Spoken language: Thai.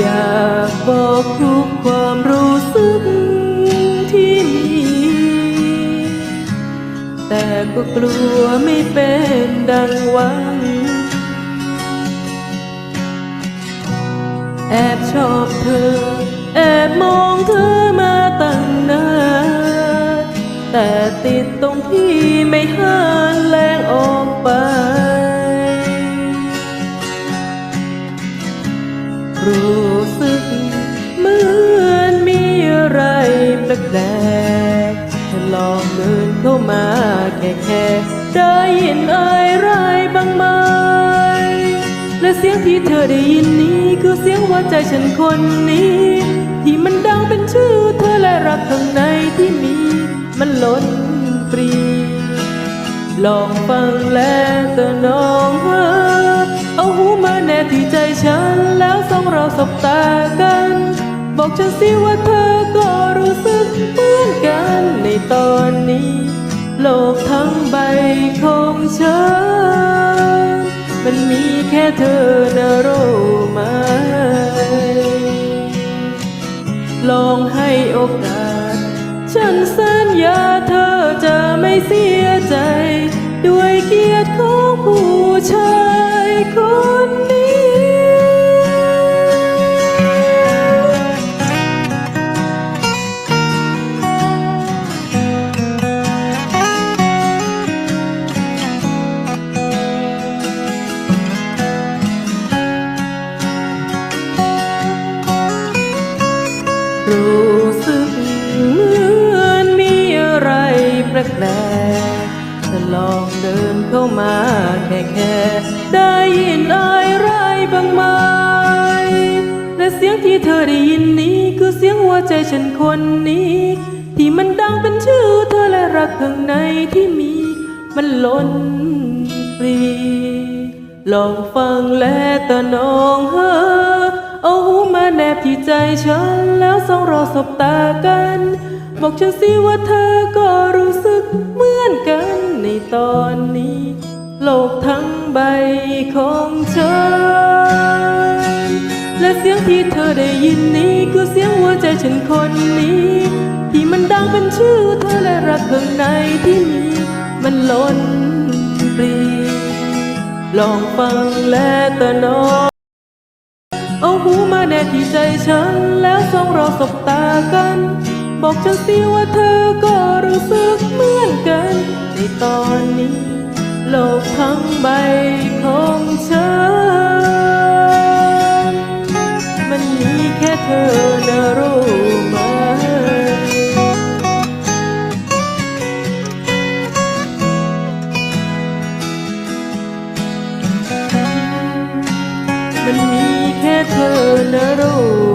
อยากบอกทุกความรู้สึกที่มี แต่ก็กลัวไม่เป็นดังหวัง แอบชอบเธอ แอบมองเธอมาตั้งนาน แต่ติดตรงที่ไม่ห้านแรงออกไปรู้ สึก เหมือนมีอะไรแปลกๆเธอลองเดินเข้ามาแค่แค่ได้ยินอะไรบ้างไหมและเสียงที่เธอได้ยินนี้คือเสียงหัวใจฉันคนนี้ ที่มันดังเป็นชื่อเธอและรักข้างในที่มี มันล้นปรี ลองฟังแล้วก็น้องเธอเอาหูมาแนบที่ใจฉัน สบตากัน บอกฉันสิว่าเธอก็รู้สึกเหมือนกันในตอนนี้ โลกทั้งใบของฉัน มันมีแค่เธอนะรู้ไหม ลองให้โอกาส ฉันสัญญาเธอจะไม่เสียใจ ด้วยเกียรติของผู้ชายคน แปลกๆจะลองเดินเข้ามาแค่แค่ได้ยินอะไรบางไหมและเสียงที่เธอได้ยินนี้คือเสียงหัวใจฉันคนนี้ ที่มันดังเป็นชื่อเธอและรักข้างในที่มี มันล้นปรีลองฟังและตะนองเฮอเอาหูมาแนบที่ใจฉันแล้วสองเราสบตากัน บอกฉันสิว่าเธอก็รู้สึกเหมือนกันในตอนนี้ โลกทั้งใบของฉัน และเสียงที่เธอได้ยินนี้คือเสียงหัวใจฉันคนนี้ ที่มันดังเป็นชื่อเธอและรักข้างในที่มีมันล้นปรี ลองฟังและตะนองเอาหูมาแนบที่ใจฉันแล้วสองเราสบตากัน บอกฉันสิว่าเธอก็รู้สึกเหมือนกัน ในตอนนี้ โลกทั้งใบของฉัน มันมีแค่เธอนะรู้ไหมมันมีแค่เธอนะรู้